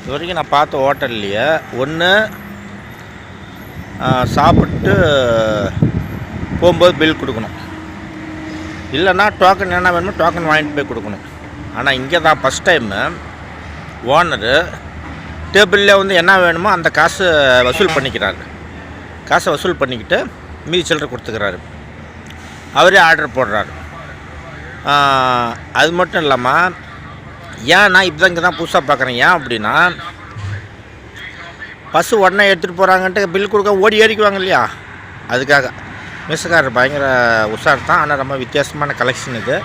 இது வரைக்கும் நான் பார்த்த ஹோட்டல்லையே ஒன்று சாப்பிட்டு போகும்போது பில் கொடுக்கணும். இல்லைன்னா டோக்கன் என்ன வேணுமோ டோக்கன் வாங்கிட்டு போய் கொடுக்கணும். ஆனால் இங்கே தான் ஃபஸ்ட் டைமு ஓனரு டேபிளில் வந்து என்ன வேணுமோ அந்த காசு வசூல் பண்ணிக்கிறாரு. காசை வசூல் பண்ணிக்கிட்டு மீதி சில்லறை கொடுத்துக்கிறாரு. அவரே ஆர்டர் போடுறாரு. அது மட்டும் இல்லாமல் ஏன் நான் இப்போ இங்கே தான் புதுசாக பார்க்குறேன்? ஏன் அப்படின்னா பஸ்ஸு உடனே எடுத்துகிட்டு போகிறாங்கன்ட்டு பில் கொடுக்க ஓடி ஏறிக்குவாங்க இல்லையா? அதுக்காக. மிஸ்ஸுக்காரர் பயங்கர உஷார் தான். ஆனால் ரொம்ப வித்தியாசமான கலெக்ஷன் இது.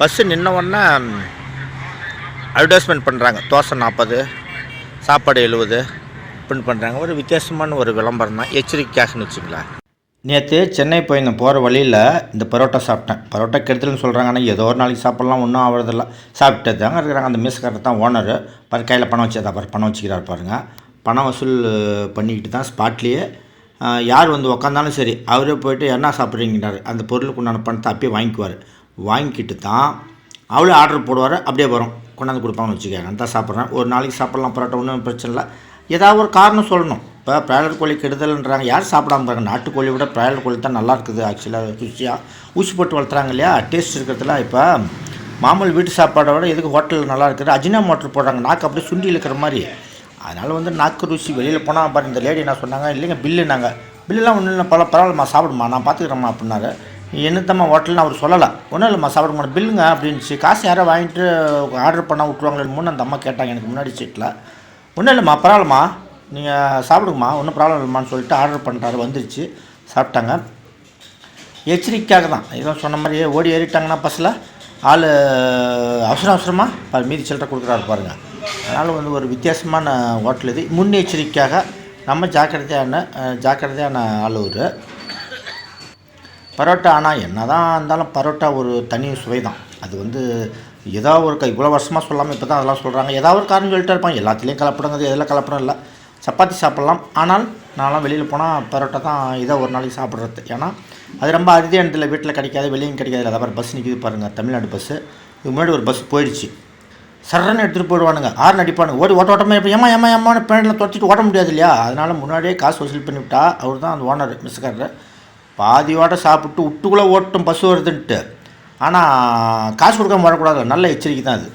பஸ்ஸு நின்ன உடனே அட்வர்டைஸ்மெண்ட் பண்ணுறாங்க தோசை நாற்பது சாப்பாடு எழுபது இப்படின்னு பண்ணுறாங்க ஒரு வித்தியாசமான ஒரு விளம்பரம் தான். எச்சரிக்கையாகன்னு வச்சுங்களேன் நேற்று சென்னை போயிருந்தேன் போகிற வழியில் இந்த பரோட்டா சாப்பிட்டேன். பரோட்டா கெடுத்துலன்னு சொல்கிறாங்க ஆனால் ஏதோ ஒரு நாளைக்கு சாப்பிட்லாம் ஒன்றும் ஆகிறதில்ல சாப்பிட்டு தாங்க இருக்கிறாங்க. அந்த மிஸ்காரர் தான் ஓனர். பாரு கையில் பணம் வச்சு அப்புறம் பணம் வச்சுக்கிறார் பாருங்கள் பணம் வசூல் பண்ணிக்கிட்டு தான் ஸ்பாட்லேயே யார் வந்து உக்காந்தாலும் சரி அவரே போயிட்டு என்ன சாப்பிட்றீங்கன்னாரு. அந்த பொருளுக்கு உண்டான பணத்தை அப்பயே வாங்கிக்குவார். வாங்கிக்கிட்டு தான் அவளே ஆர்டர் போடுவார். அப்படியே வரும். கொண்டாந்து கொடுப்பாங்கன்னு வச்சுக்கோங்க. நான் தான் சாப்பிட்றேன். ஒரு நாளைக்கு சாப்பிட்லாம் பரோட்டா ஒன்றும் பிரச்சனை இல்லை. ஏதாவது ஒரு காரணம் சொல்லணும். இப்போ பிராய்லர் கோழி கெடுதல்ன்றாங்க. யார் சாப்பிடாம பாருங்க நாட்டுக்கோழி விட பிராய்லர் கோழி தான் நல்லா இருக்குது ஆக்சுவலாக ருசியாக ஊசி போட்டு வளர்த்துறாங்க இல்லையா? டேஸ்ட் இருக்கிறதுல இப்போ மாமூல் வீட்டு சாப்பாடை விட எதுக்கு ஹோட்டலில் நல்லா இருக்குது? அஜினா மோட்டர் போடுறாங்க. நாக்கு அப்படியே சுண்டி இழுக்கிற மாதிரி. அதனால் வந்து நாக்கு ருசி வெளியில் போனால் பாரு இந்த லேடி என்ன சொன்னாங்க? இல்லைங்க பில்லு நாங்கள் பில்லுலாம் ஒன்றும் இல்லை பல பரவாயில்லம்மா சாப்பிடுமா நான் பார்த்துக்கிறேம்மா அப்படின்னாரு. என்னத்தம்மா ஹோட்டல்னு அவர் சொல்லலை. ஒன்றும் இல்லைம்மா சாப்பிட மாட்டேன் பில்லுங்க அப்படின்ச்சு காசு யாரோ வாங்கிட்டு ஆர்டர் பண்ணால் விட்ருவாங்களேன்னு அந்த அம்மா கேட்டாங்க எனக்கு முன்னாடி சீட்டில் ஒன்றும் இல்லைம்மா பரவாயில்லம்மா. நீங்கள் சாப்பிடுங்கம்மா ஒன்றும் ப்ராப்ளம் இல்லைம்மான்னு சொல்லிட்டு ஆர்டர் பண்ணுறாரு வந்துருச்சு. சாப்பிட்டாங்க. எச்சரிக்கையாக தான் ஏதோ சொன்ன மாதிரியே ஓடி ஏறிட்டாங்கன்னா பஸ்ஸில் ஆள் அவசரம் அவசரமாக மீதி சில்லற கொடுக்குறாரு பாருங்கள் அதனால் வந்து ஒரு வித்தியாசமான ஹோட்டல் இது. முன்னெச்சரிக்கையாக நம்ம ஜாக்கிரதையான ஜாக்கிரதையான ஆள் ஒரு பரோட்டா ஆனால் என்ன தான் இருந்தாலும் பரோட்டா ஒரு தனி சுவை தான் அது வந்து ஏதோ ஒரு க இவ்வளோ வருஷமாக சொல்லாமல் இப்போ தான் அதெல்லாம் சொல்கிறாங்க ஏதாவது ஒரு காரணம் சொல்லிட்டு இருப்பாங்க. எல்லாத்துலேயும் கலப்படங்கிறது எதில் கலப்படம் இல்லை. சப்பாத்தி சாப்பிட்லாம். ஆனால் நான்லாம் வெளியில் போனால் பரோட்டா தான் இதை ஒரு நாளைக்கு சாப்பிட்றது. ஏன்னா அது ரொம்ப அரிதியானதில் வீட்டில் கிடைக்காது வெளியும் கிடைக்காது. அதை பஸ் நிற்கிது பாருங்கள் தமிழ்நாடு பஸ்ஸு இதுக்கு முன்னாடி ஒரு பஸ் போயிடுச்சு சரன்னு எடுத்துகிட்டு போயிடுவானுங்க. ஆறு அடிப்பானுங்க. ஓடி ஓட்ட ஓட்டமே இப்போ ஏமா ஏமா ஏமான்னு பேண்டில் தொடச்சிட்டு ஓட முடியாது இல்லையா? அதனால் முன்னாடியே காசு வசூல் பண்ணிவிட்டா அவர் தான் அந்த ஓனர் மிஸ்காரர் பாதியோட சாப்பிட்டு விட்டுக்குள்ளே ஓட்டும் பஸ் வருதுன்ட்டு. ஆனால் காசு கொடுக்காம வரக்கூடாது நல்ல எச்சரிக்கை தான் அது.